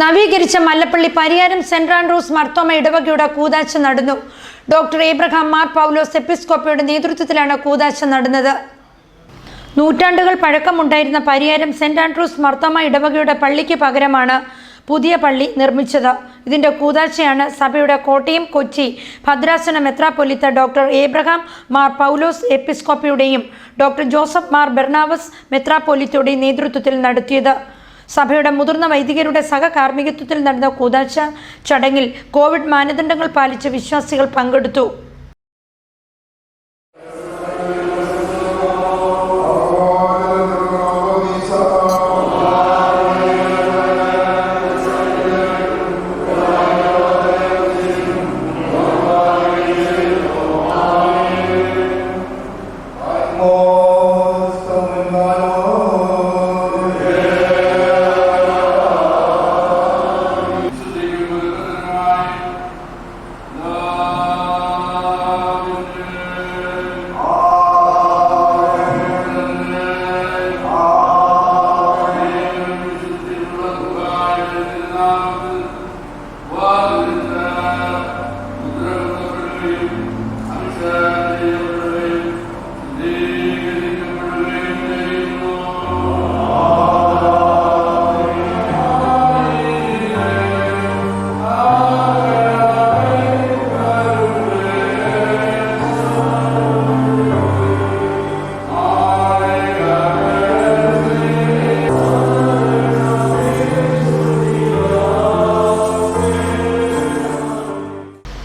നവീകരിച്ച Mallappally Pariyaram saint Andrews Marthoma ഇടവകയുടെ കൂതാശ നടന്നു. ഡോക്ടർ ഏബ്രഹാം മാർ പൗലോസ് എപ്പിസ്കോപ്പയുടെ നേതൃത്വത്തിലാണ് കൂതാശ നടന്നത്. നൂറ്റാണ്ടുകൾ പഴക്കമുണ്ടായിരുന്ന പരിയാരം സെന്റ് ആൻഡ്രൂസ് മർത്തോമ ഇടവകയുടെ പള്ളിക്ക് പകരമാണ് പുതിയ പള്ളി നിർമ്മിച്ചത്. ഇതിന്റെ കൂതാശയാണ് സഭയുടെ കോട്ടയം കൊച്ചി ഭദ്രാസന മെത്രാപ്പൊലിത്ത ഡോക്ടർ ഏബ്രഹാം മാർ പൗലോസ് എപ്പിസ്കോപ്പയുടെയും ഡോക്ടർ ജോസഫ് മാർ ബെർണാവസ് മെത്രാപ്പൊലിത്തയുടെയും നേതൃത്വത്തിൽ നടത്തിയത്. സഭയുടെ മുതിർന്ന വൈദികരുടെ സഹകാർമ്മികത്വത്തിൽ നടന്ന കൂതാശ ചടങ്ങിൽ കോവിഡ് മാനദണ്ഡങ്ങൾ പാലിച്ച് വിശ്വാസികൾ പങ്കെടുത്തു. Uh,